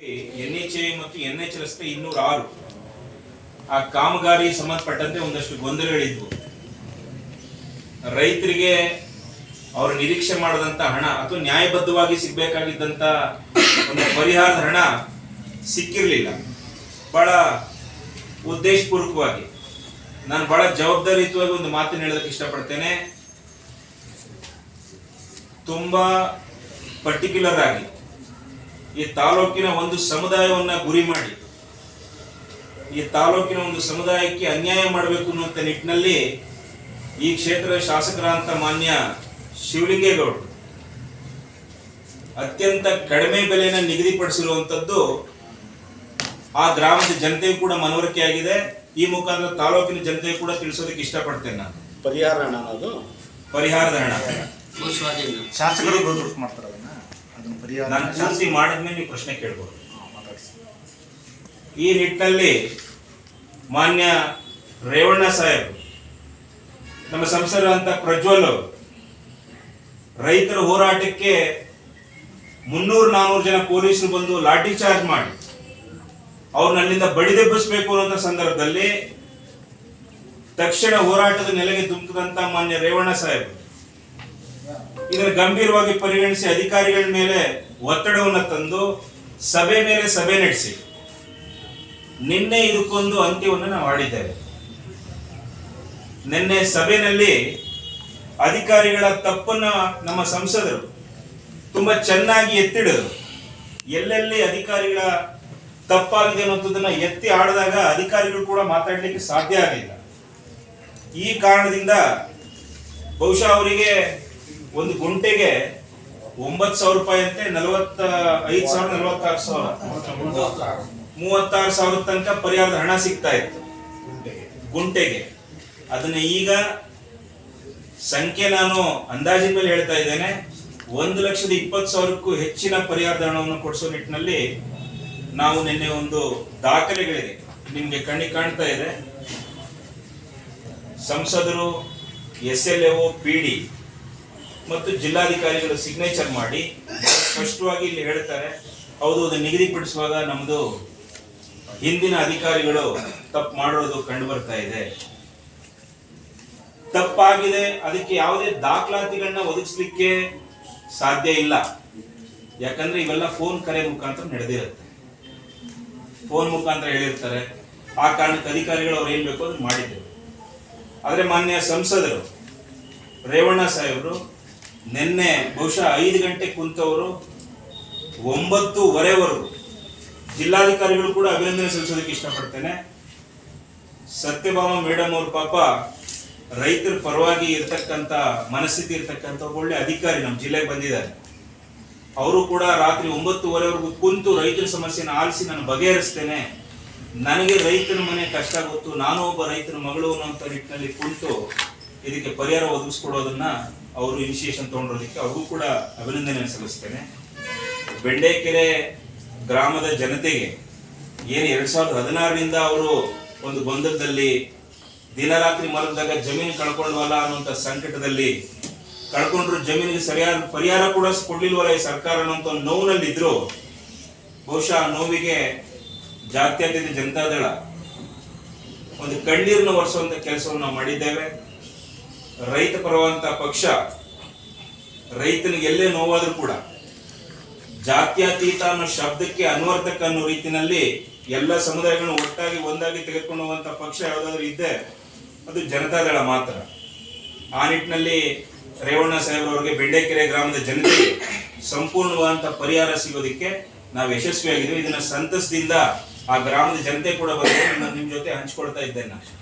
N H ಮತ್ತು N H ರಸ್ತೆ ಇನ್ನೂರ ಆರು ಆ ಕಾಮಗಾರಿ ಸಂಬಂಧಪಟ್ಟಂತೆ ಒಂದಷ್ಟು ಗೊಂದಲಗಳಿದ್ವು. ರೈತರಿಗೆ ಅವರು ನಿರೀಕ್ಷೆ ಮಾಡದಂತ ಹಣ ಅಥವಾ ನ್ಯಾಯಬದ್ಧವಾಗಿ ಸಿಗ್ಬೇಕಾಗಿದ್ದಂತ ಒಂದು ಪರಿಹಾರದ ಹಣ ಸಿಕ್ಕಿರಲಿಲ್ಲ. ಬಹಳ ಉದ್ದೇಶಪೂರ್ವಕವಾಗಿ. ನಾನು ಬಹಳ ಜವಾಬ್ದಾರಿಯುತವಾಗಿ ಒಂದು ಮಾತನ್ನು ಹೇಳೋದಕ್ಕೆ ಇಷ್ಟಪಡ್ತೇನೆ. ತುಂಬಾ ಪರ್ಟಿಕ್ಯುಲರ್ ಆಗಿ ಈ ತಾಲೂಕಿನ ಒಂದು ಸಮುದಾಯವನ್ನ ಗುರಿ ಮಾಡಿ ಈ ತಾಲೂಕಿನ ಒಂದು ಸಮುದಾಯಕ್ಕೆ ಅನ್ಯಾಯ ಮಾಡಬೇಕು ಅನ್ನುವಂಥ ನಿಟ್ಟಿನಲ್ಲಿ ಈ ಕ್ಷೇತ್ರದ ಶಾಸಕರಾದಂಥ ಮಾನ್ಯ ಶಿವಲಿಂಗೇಗೌಡರು ಅತ್ಯಂತ ಕಡಿಮೆ ಬೆಲೆಯನ್ನು ನಿಗದಿಪಡಿಸಿರುವಂಥದ್ದು ಆ ಗ್ರಾಮದ ಜನತೆಗೂ ಕೂಡ ಮನವರಿಕೆ ಆಗಿದೆ. ಈ ಮುಖಾಂತರ ತಾಲೂಕಿನ ಜನತೆ ಕೂಡ ತಿಳಿಸೋದಕ್ಕೆ ಇಷ್ಟಪಡ್ತೇನೆ ನಾನು. ಪರಿಹಾರ ಹಣ ಅನ್ನೋದು ಪರಿಹಾರದ ಹಣ ಶಾಸಕರು ಮಾಡ್ತಾರೆ ಅದನ್ನ ಅದನ್ನ ಪರಿಹಾರ ನಾನು ಪೂರ್ತಿ ಮಾಡಿದ್ಮೇಲೆ ನೀವು ಪ್ರಶ್ನೆ ಕೇಳ್ಬೋದು. ಈ ನಿಟ್ಟಿನಲ್ಲಿ ಮಾನ್ಯ ರೇವಣ್ಣ ಸಾಹೇಬ್ ನಮ್ಮ ಸಂಸದರಂತ ಪ್ರಜ್ವಲ್ ರೈತರ ಹೋರಾಟಕ್ಕೆ ಮುನ್ನೂರು ನಾನೂರು ಜನ ಪೊಲೀಸರು ಬಂದು ಲಾಠಿ ಚಾರ್ಜ್ ಮಾಡಿ ಅವ್ರನ್ನ ಅಲ್ಲಿಂದ ಬಡಿದೆಬ್ಬಿಸಬೇಕು ಅನ್ನೋ ಸಂದರ್ಭದಲ್ಲಿ ತಕ್ಷಣ ಹೋರಾಟದ ನೆಲೆಗೆ ಧುಮುಕಿದಂತ ಮಾನ್ಯ ರೇವಣ್ಣ ಸಾಹೇಬ್ ಇದನ್ನು ಗಂಭೀರವಾಗಿ ಪರಿಗಣಿಸಿ ಅಧಿಕಾರಿಗಳ ಮೇಲೆ ಒತ್ತಡವನ್ನು ತಂದು ಸಭೆ ಮೇಲೆ ಸಭೆ ನಡೆಸಿ. ನಿನ್ನೆ ಇದಕ್ಕೊಂದು ಅಂತ್ಯವನ್ನು ನಾವು ಆಡಿದ್ದೇವೆ. ನಿನ್ನೆ ಸಭೆಯಲ್ಲಿ ಅಧಿಕಾರಿಗಳ ತಪ್ಪನ್ನ ನಮ್ಮ ಸಂಸದರು ತುಂಬಾ ಚೆನ್ನಾಗಿ ಎತ್ತಿಡಿದರು. ಎಲ್ಲೆಲ್ಲಿ ಅಧಿಕಾರಿಗಳ ತಪ್ಪಾಗಿದೆ ಅನ್ನೋದನ್ನ ಎತ್ತಿ ಆಡಿದಾಗ ಅಧಿಕಾರಿಗಳು ಕೂಡ ಮಾತಾಡಲಿಕ್ಕೆ ಸಾಧ್ಯ ಆಗಲಿಲ್ಲ. ಈ ಕಾರಣದಿಂದ ಬಹುಶಃ ಅವರಿಗೆ ಒಂದು ಗುಂಟೆಗೆ ಒಂಬತ್ತು ಸಾವಿರ ರೂಪಾಯಿ ಅಂತೆ, ನಲವತ್ತ ಐದು ಸಾವಿರ, ನಲವತ್ತಾರು ಸಾವಿರ. ಮೂವತ್ತಾರು ಸಾವಿರ ತನಕ ಪರಿಹಾರದ ಹಣ ಸಿಗ್ತಾ ಇತ್ತು. ಗುಂಟೆಗೆ. ಅದನ್ನ ಈಗ ಸಂಖ್ಯೆ ನಾನು ಅಂದಾಜಿನ ಮೇಲೆ ಹೇಳ್ತಾ ಇದ್ದೇನೆ. ಒಂದು ಲಕ್ಷದ ಇಪ್ಪತ್ತು ಸಾವಿರಕ್ಕೂ ಹೆಚ್ಚಿನ ಪರಿಹಾರದ ಹಣವನ್ನು ಕೊಡಿಸೋ ನಿಟ್ಟಿನಲ್ಲಿ ನಾವು ನಿನ್ನೆ ಒಂದು ದಾಖಲೆಗಳಿದೆ. ನಿಮ್ಗೆ ಕಣ್ಣಿಗೆ ಕಾಣ್ತಾ ಇದೆ. ಸಂಸದರು, S L A P D ಮತ್ತು ಜಿಲ್ಲಾಧಿಕಾರಿಗಳು ಸಿಗ್ನೇಚರ್ ಮಾಡಿ, ಸ್ಪಷ್ಟವಾಗಿ ಇಲ್ಲಿ ಹೇಳ್ತಾರೆ, ಹೌದು, ಅದು ನಿಗದಿಪಡಿಸುವಾಗ ನಮ್ದು ಹಿಂದಿನ ಅಧಿಕಾರಿಗಳು ತಪ್ಪು ಮಾಡಿರೋದು ಕಂಡು ಬರ್ತಾ ಇದೆ. ತಪ್ಪಾಗಿದೆ, ಅದಕ್ಕೆ ಯಾವುದೇ ದಾಖಲಾತಿಗಳನ್ನ ಒದಗಿಸ್ಲಿಕ್ಕೆ ಸಾಧ್ಯ ಇಲ್ಲ. ಯಾಕಂದ್ರೆ ಇವೆಲ್ಲ ಫೋನ್ ಕರೆ ಮುಖಾಂತರ ನಡೆದಿರುತ್ತೆ. ಫೋನ್ ಮುಖಾಂತರ ಹೇಳಿರ್ತಾರೆ. ಆ ಕಾರಣಕ್ಕೆ ಅಧಿಕಾರಿಗಳು ಅವ್ರು ಏನ್ ಬೇಕೋ ಅದನ್ನ ಮಾಡಿದ್ರು. ಆದರೆ ಮಾನ್ಯ ಸಂಸದರು, ರೇವಣ್ಣ ಸಾಹೇಬರು ನಿನ್ನೆ ಬಹುಶಃ ಐದು ಗಂಟೆ ಕುಂತವರು ಒಂಬತ್ತುವರೆವರೆಗೂ ಜಿಲ್ಲಾಧಿಕಾರಿಗಳು ಕೂಡ ಅಭಿನಂದನೆ ಸಲ್ಲಿಸೋದಕ್ಕೆ ಇಷ್ಟಪಡ್ತೇನೆ. ಸತ್ಯಭಾಮ ಮೇಡಮ್ ಅವ್ರ ಪಾಪ ರೈತರ ಪರವಾಗಿ ಇರ್ತಕ್ಕಂಥ ಮನಸ್ಥಿತಿ ಇರ್ತಕ್ಕಂಥ ಒಳ್ಳೆ ಅಧಿಕಾರಿ ನಮ್ಮ ಜಿಲ್ಲೆಗೆ ಬಂದಿದ್ದಾರೆ. ಅವರು ಕೂಡ ರಾತ್ರಿ ಒಂಬತ್ತುವರೆವರೆಗೂ ಕುಂತು ರೈತರ ಸಮಸ್ಯೆನ ಆಲಿಸಿ ನಾನು ಬಗೆಹರಿಸ್ತೇನೆ. ನನಗೆ ರೈತನ ಮನೆ ಕಷ್ಟ ಗೊತ್ತು, ನಾನು ಒಬ್ಬ ರೈತನ ಮಗಳು ಅನ್ನೋಂಥ ನಿಟ್ಟಿನಲ್ಲಿ ಕುಂತು ಇದಕ್ಕೆ ಪರಿಹಾರ ಒದಗಿಸ್ಕೊಡೋದನ್ನ ಅವರು ಇನಿಷಿಯೇಷನ್ ತಗೊಂಡಿರೋದಕ್ಕೆ ಅವ್ರಿಗೂ ಕೂಡ ಅಭಿನಂದನೆ ಸಲ್ಲಿಸ್ತೇನೆ. ಬೆಂಡೆಕೆರೆ ಗ್ರಾಮದ ಜನತೆಗೆ ಏನು ಎರಡ್ ಸಾವಿರದ ಹದಿನಾರರಿಂದ ಅವರು ಒಂದು ಗೊಂದಲದಲ್ಲಿ ದಿನರಾತ್ರಿ ಮರದಾಗ ಜಮೀನು ಕಳ್ಕೊಂಡ್ವಲ್ಲ ಅನ್ನುವಂಥ ಸಂಕಟದಲ್ಲಿ ಕಳ್ಕೊಂಡ್ರು ಜಮೀನಿಗೆ ಸರಿಯಾದ ಪರಿಹಾರ ಕೂಡ ಕೊಡ್ಲಿಲ್ವಲ್ಲ ಈ ಸರ್ಕಾರ ಅನ್ನೋಂಥ ನೋವಿನಲ್ಲಿದ್ದರು ಬಹುಶಃ ಆ ನೋವಿಗೆ ಜಾತ್ಯತೀತ ಜನತಾದಳ ಒಂದು ಕಣ್ಣೀರನ್ನು ಒರೆಸುವಂತ ಕೆಲಸವನ್ನು ನಾವು ಮಾಡಿದ್ದೇವೆ. ರೈತ ಪರವಂತ ಪಕ್ಷ ರೈತನಿಗೆ ಎಲ್ಲೇ ನೋವಾದ್ರೂ ಕೂಡ ಜಾತ್ಯತೀತ ಅನ್ನೋ ಶಬ್ದಕ್ಕೆ ಅನ್ವರ್ಥಕ ಅನ್ನೋ ರೀತಿನಲ್ಲಿ ಎಲ್ಲ ಸಮುದಾಯಗಳನ್ನು ಒಟ್ಟಾಗಿ ಒಂದಾಗಿ ತೆಗೆದುಕೊಂಡು ಪಕ್ಷ ಯಾವುದಾದ್ರೂ ಇದ್ದೆ ಅದು ಜನತಾದಳ ಮಾತ್ರ. ಆ ನಿಟ್ಟಿನಲ್ಲಿ ರೇವಣ್ಣ ಸಾಹೇಬ್ರವರಿಗೆ ಬೆಂಡೆಕೆರೆ ಗ್ರಾಮದ ಜನತೆಗೆ ಸಂಪೂರ್ಣವಾದಂತ ಪರಿಹಾರ ಸಿಗೋದಕ್ಕೆ ನಾವು ಯಶಸ್ವಿಯಾಗಿದ್ದೀವಿ. ಇದನ್ನ ಸಂತಸದಿಂದ ಆ ಗ್ರಾಮದ ಜನತೆ ಕೂಡ ಬಂದು ನಿಮ್ಮ ಜೊತೆ ಹಂಚ್ಕೊಳ್ತಾ ಇದ್ದೇನೆ